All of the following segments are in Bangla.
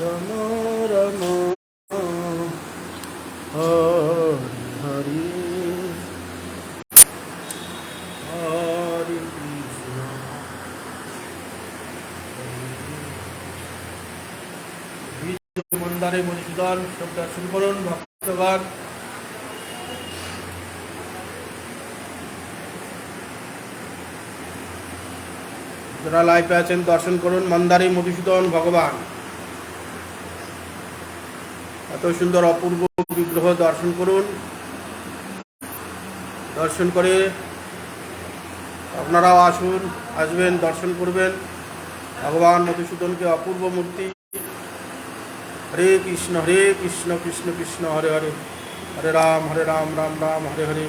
রম রম হরি হরি মধুসূদন সব দর্শন করুন, ভক্তগণ। যারা লাইফে আছেন, দর্শন করুন, মন্দারে মধুসূদন ভগবান। এত সুন্দর অপূর্ব বিগ্রহ দর্শন করুন। দর্শন করে আপনারাও আসুন, আসবেন, দর্শন করবেন। ভগবান মধুসূদনকে অপূর্ব মূর্তি। হরে কৃষ্ণ হরে কৃষ্ণ কৃষ্ণ কৃষ্ণ, হরে হরে। হরে রাম হরে রাম রাম রাম, হরে হরে।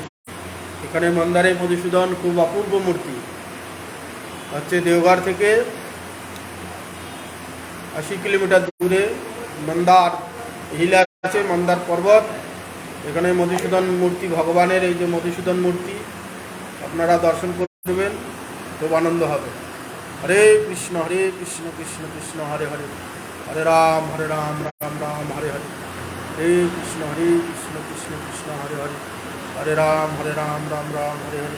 এখানে মন্দারে মধুসূদন খুব অপূর্ব মূর্তি। হচ্ছে দেওঘর থেকে আশি কিলোমিটার দূরে মন্দার হিল আছে মন্দার পর্বত, এখানে মধুসূদন মূর্তি, ভগবানের এই যে মধুসূদন মূর্তি, আপনারা দর্শন করবেন, খুব আনন্দ হবে। হরে কৃষ্ণ হরে কৃষ্ণ কৃষ্ণ কৃষ্ণ, হরে হরে। হরে রাম হরে রাম রাম রাম, হরে হরে। হরে কৃষ্ণ হরে কৃষ্ণ কৃষ্ণ কৃষ্ণ, হরে হরে। হরে রাম হরে রাম রাম রাম, হরে হরে।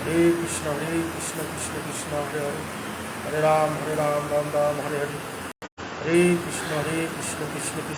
হরে কৃষ্ণ হরে কৃষ্ণ কৃষ্ণ কৃষ্ণ, হরে হরে। হরে রাম হরে রাম রাম রাম, হরে হরে। হরে কৃষ্ণ হরে কৃষ্ণ কৃষ্ণ কৃষ্ণ।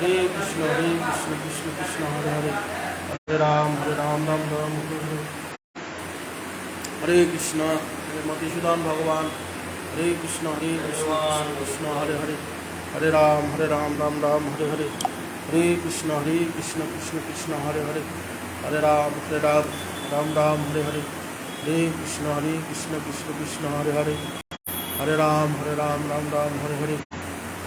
কৃষ্ণ হরে কৃষ্ণ কৃষ্ণ কৃষ্ণ হরে হরে হরে রাম হরে রাম রাম রাম হরে হরে হরে কৃষ্ণ হরে মধুসূদন ভগবান হরে কৃষ্ণ হরে কৃষ্ণ কৃষ্ণ কৃষ্ণ হরে হরে হরে রাম হরে রাম রাম রাম হরে হরে হরে কৃষ্ণ হরে কৃষ্ণ কৃষ্ণ কৃষ্ণ হরে হরে হরে রাম হরে রাম রাম রাম হরে হরে হরে কৃষ্ণ হরে কৃষ্ণ কৃষ্ণ কৃষ্ণ হরে হরে হরে রাম হরে রাম রাম রাম হরে হরে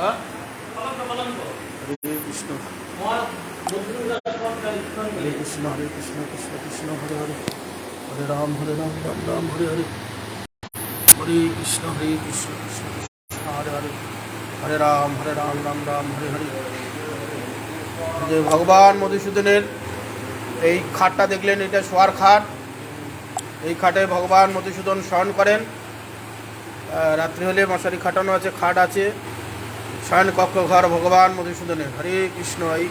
হ্যাঁ? হরে কৃষ্ণ হরে কৃষ্ণ হরে কৃষ্ণ কৃষ্ণ, হরে হরে। হরে রাম হরে রাম রাম রাম, হরে হরে। হরে কৃষ্ণ হরে কৃষ্ণ কৃষ্ণ কৃষ্ণ, হরে হরে। হরে রাম হরে রাম রাম রাম, হরে হরে। যে ভগবান মধুসূদনের এই খাটটা দেখলেন, এটা শোয়ার খাট। এই খাটে ভগবান মধুসূদন শয়ন করেন। রাত্রি হলে মশারি খাটানো আছে, খাট আছে। শয়ন কক্ষ ঘর ভগবান মধুসূদনের। হরে কৃষ্ণ এই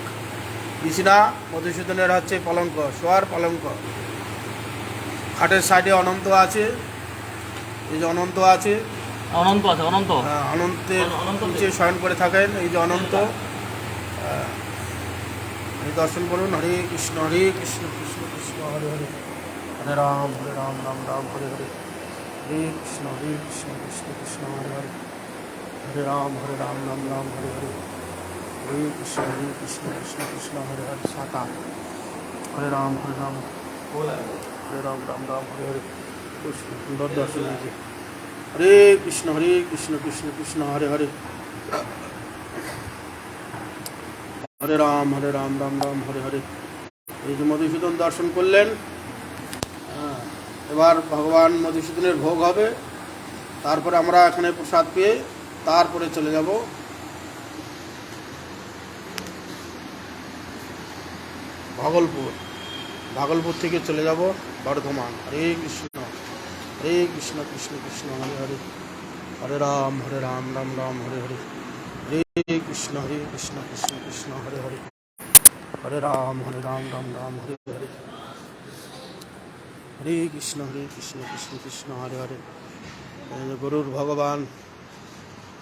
বিছনা মধুসূদনের হচ্ছে পলঙ্ক শোয়ার পলঙ্ক। খাটের সাইডে অনন্ত আছে। এই যে অনন্ত আছে। অনন্ত আছে অনন্ত? আহ, অনন্তের অনন্ত নিচে শয়ন করে থাকেন এই যে অনন্ত। দর্শন করুন হরে কৃষ্ণ হরে কৃষ্ণ কৃষ্ণ কৃষ্ণ হরে হরে। হরে রাম হরে রাম রাম রাম হরে হরে। হরে কৃষ্ণ হরে কৃষ্ণ কৃষ্ণ কৃষ্ণ হরে হরে। হরে রাম হরে রাম রাম রাম হরে হরে। হরে কৃষ্ণ হরে কৃষ্ণ কৃষ্ণ কৃষ্ণ হরে হরে সাতা হরে রাম হরে রাম। হরে রাম রাম রাম হরে হরে। সুন্দর দর্শন হয়েছে। হরে কৃষ্ণ হরে কৃষ্ণ কৃষ্ণ কৃষ্ণ হরে হরে। হরে রাম হরে রাম রাম রাম হরে হরে। এই যে মধুসূদন দর্শন করলেন হ্যাঁ, এবার ভগবান মধুসূদনের ভোগ হবে। তারপরে আমরা এখানে প্রসাদ পেয়ে তারপরে চলে যাব। ভাগলপুর। ভাগলপুর থেকে চলে যাব বর্ধমান। হরে কৃষ্ণ হরে কৃষ্ণ কৃষ্ণ কৃষ্ণ, হরে হরে। হরে রাম হরে রাম রাম রাম, হরে হরে। হরে কৃষ্ণ হরে কৃষ্ণ কৃষ্ণ কৃষ্ণ, হরে হরে। হরে রাম হরে রাম রাম রাম, হরে হরে। হরে কৃষ্ণ হরে কৃষ্ণ কৃষ্ণ কৃষ্ণ, হরে হরে। গরুর ভগবান।